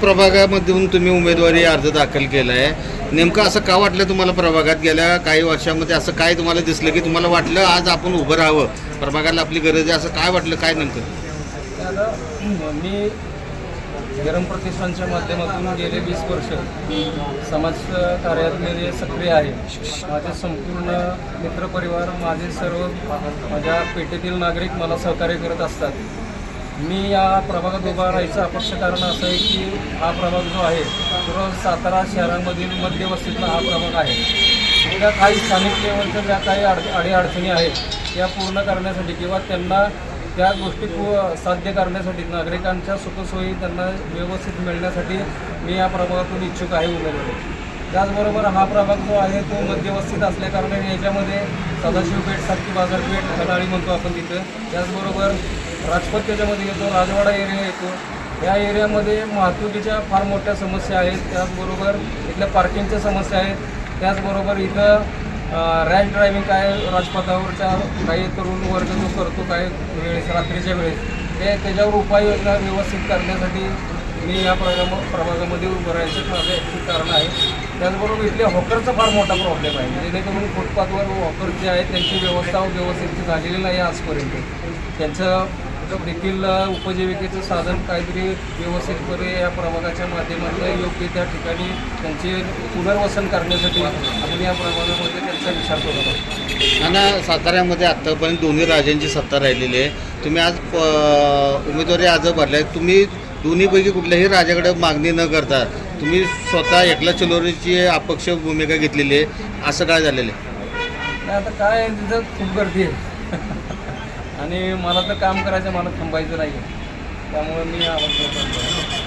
प्रभागामधून तुम्ही उमेदवारी अर्ज दाखल केला आहे नेमकं असं का वाटलं तुम्हाला प्रभागात गेल्या काही वर्षामध्ये? असं काय तुम्हाला दिसलं की तुम्हाला वाटलं आज आपण उभं राहावं? प्रभागाला आपली गरज आहे असं काय वाटलं काय नेमकं? मी गरम प्रतिष्ठानच्या माध्यमातून गेले वीस वर्ष. समाज कार्यात मी सक्रिय आहे. माझे संपूर्ण मित्रपरिवार माझे सर्व माझ्या पेठेतील नागरिक मला सहकार्य करत असतात. मी या प्रभागात उभा राहायचं अपक्ष कारण असं आहे की हा प्रभाग जो आहे तो सातारा शहरामधील मध्यवस्तीतला हा प्रभाग आहे. त्या काही स्थानिक लेवलच्या ज्या काही अड अडीअडचणी आहेत त्या पूर्ण करण्यासाठी किंवा त्यांना त्या गोष्टी साध्य करण्यासाठी नागरिकांच्या सुखसोयी त्यांना व्यवस्थित मिळण्यासाठी मी या प्रभागातून इच्छुक आहे उमेदवारी. त्याचबरोबर हा प्रभाग जो आहे तो मध्यवस्थित असल्याकारणाने याच्यामध्ये सदाशिवपेठ सारखी बाजारपेठ खडाळी म्हणतो आपण तिथं. त्याचबरोबर राजपथ त्याच्यामध्ये येतो राजवाडा एरिया येतो. या एरियामध्ये वाहतुकीच्या फार मोठ्या समस्या आहेत. त्याचबरोबर इथल्या पार्किंगच्या समस्या आहेत. त्याचबरोबर इथं रॅश ड्रायव्हिंग काय राजपथावरच्या काही तरुण वर्ग जो करतो काय वेळेस रात्रीच्या वेळेस ते त्याच्यावर उपाययोजना व्यवस्थित करण्यासाठी मी या प्रभाग प्रभागामध्ये उभं राहायचं माझं ॲक्च्युअल कारण आहे. त्याचबरोबर इथल्या हॉकरचा फार मोठा प्रॉब्लेम आहे. म्हणजे जेणेकरून फुटपाथवर हॉकर जे आहेत त्यांची व्यवस्था व्यवस्थित झालेली नाही आजपर्यंत. त्यांचं देखील उपजीविकेचं साधन काहीतरी व्यवस्थितपणे या प्रभागाच्या माध्यमातून योग्य त्या ठिकाणी त्यांचे पुनर्वसन करण्यासाठी आपण या प्रभागामध्ये त्यांचा विचार करत आहोत आणि साताऱ्यामध्ये आत्तापर्यंत दोन्ही राजांची सत्ता राहिलेली आहे. तुम्ही आज प- उमेदवारी अर्ज भरले तुम्ही दोन्हीपैकी कुठल्याही राजाकडे मागणी न करता तुम्ही स्वतः एकला चलोरीची अपक्ष भूमिका घेतलेली आहे. असं काय झालेलं आहे? नाही आता काय आहे, तिथं खूप गर्दी आहे. आणि मला तर काम करायचं मला थांबायचं नाही त्यामुळे मी आवाज